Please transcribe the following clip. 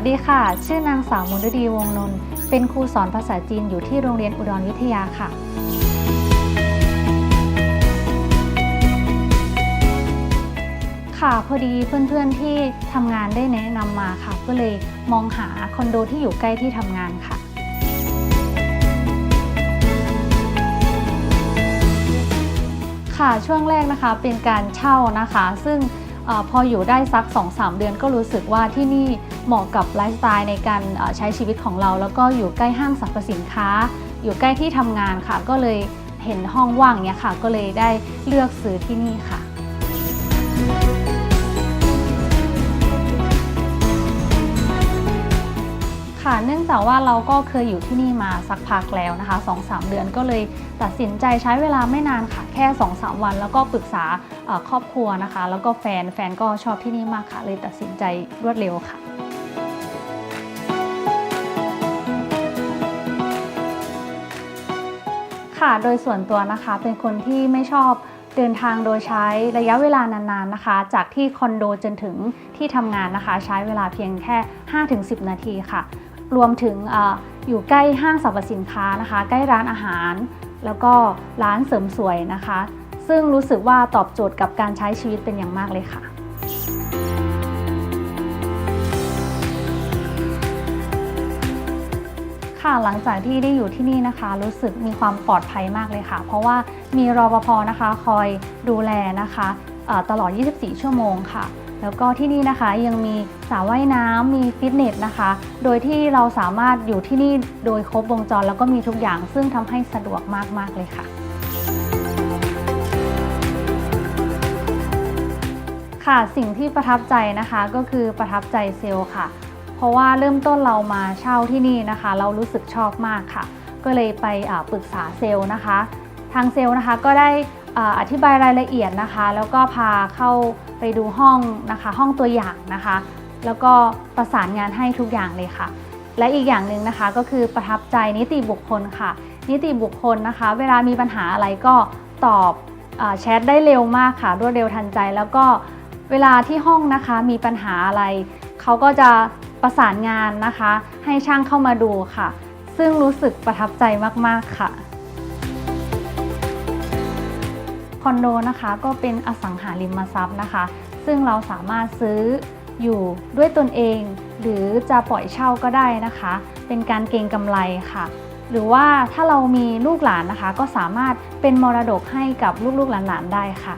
วัสดีค่ะ ชื่อนางสาวมนฤดีวงนนท์เป็นครูสอนภาษาจีนอยู่ที่โรงเรียนอุดรวิทยาค่ะ ค่ะพอดีเพื่อนๆที่ทำงานได้แนะนำมาค่ะ ก็เลยมองหาคอนโดที่อยู่ใกล้ที่ทำงานค่ะ ค่ะช่วงแรกนะคะเป็นการเช่านะคะ ซึ่ง อพออยู่ได้สัก 2-3 เดือนก็รู้สึกว่าที่นี่เหมาะกับไลฟ์สไตล์ในการใช้ชีวิตของเรา แล้วก็อยู่ใกล้ห้างสรรพสินค้า อยู่ใกล้ที่ทำงานค่ะ ก็เลยเห็นห้องว่างเนี้ยค่ะ ก็เลยได้เลือกซื้อที่นี่ค่ะ ค่ะ เนื่องจากว่าเราก็เคยอยู่ที่นี่มาสักพักแล้วนะคะ 2-3 เดือนก็เลยตัดสินใจใช้เวลาไม่นานค่ะ แค่ 2-3 วัน แล้วก็ปรึกษาครอบครัวนะคะ แล้วก็แฟนแฟนก็ชอบที่นี่มากค่ะ เลยตัดสินใจรวดเร็วค่ะค่ะ โดยส่วนตัวนะคะเป็นคนที่ไม่ชอบเดินทางโดยใช้ระยะเวลานานๆนะคะ จากที่คอนโดจนถึงที่ทำงานนะคะ ใช้เวลาเพียงแค่ 5-10 นาทีค่ะ รวมถึงออยู่ใกล้ห้างสรรพสินค้านะคะ ใกล้ร้านอาหาร แล้วก็ร้านเสริมสวยนะคะ ซึ่งรู้สึกว่าตอบโจทย์กับการใช้ชีวิตเป็นอย่างมากเลยค่ะค่ะหลังจากที่ได้อยู่ที่นี่นะคะ รู้สึกมีความปลอดภัยมากเลยค่ะ เพราะว่ามีรปภนะคะ คอยดูแลนะคะตลอด 24 ชั่วโมงค่ะ แล้วก็ที่นี่นะคะยังมีสระว่ายน้ำมีฟิตเนสนะคะ โดยที่เราสามารถอยู่ที่นี่โดยครบวงจร แล้วก็มีทุกอย่างซึ่งทำให้สะดวกมากๆเลยค่ะค่ะสิ่งที่ประทับใจนะคะก็คือประทับใจเซลล์ค่ะ เพราะว่าเริ่มต้นเรามาเช่าที่นี่นะคะ เรารู้สึกชอบมากค่ะ ก็เลยไปปรึกษาเซลล์นะคะ ทางเซลล์นะคะก็ได้อธิบายรายละเอียดนะคะ แล้วก็พาเข้าไปดูห้องนะคะ ห้องตัวอย่างนะคะ แล้วก็ประสานงานให้ทุกอย่างเลยค่ะ และอีกอย่างหนึ่งนะคะก็คือประทับใจนิติบุคคลค่ะ นิติบุคคลนะคะ เวลามีปัญหาอะไรก็ตอบอแชทได้เร็วมากค่ะ รวดเร็วทันใจ แล้วก็เวลาที่ห้องนะคะมีปัญหาอะไร เขาก็จะประสานงานนะคะ ให้ช่างเข้ามาดูค่ะ ซึ่งรู้สึกประทับใจมาก ๆ ค่ะ อนโดนะคะก็เป็นอสังหาริมทรัพย์นะคะ ซึ่งเราสามารถซื้ออยู่ด้วยตนเอง หรือจะปล่อยเช่าก็ได้นะคะ เป็นการเก็งกำไรค่ะ หรือว่าถ้าเรามีลูกหลานนะคะ ก็สามารถเป็นมรดกให้กับลูกๆหลานๆได้ค่ะ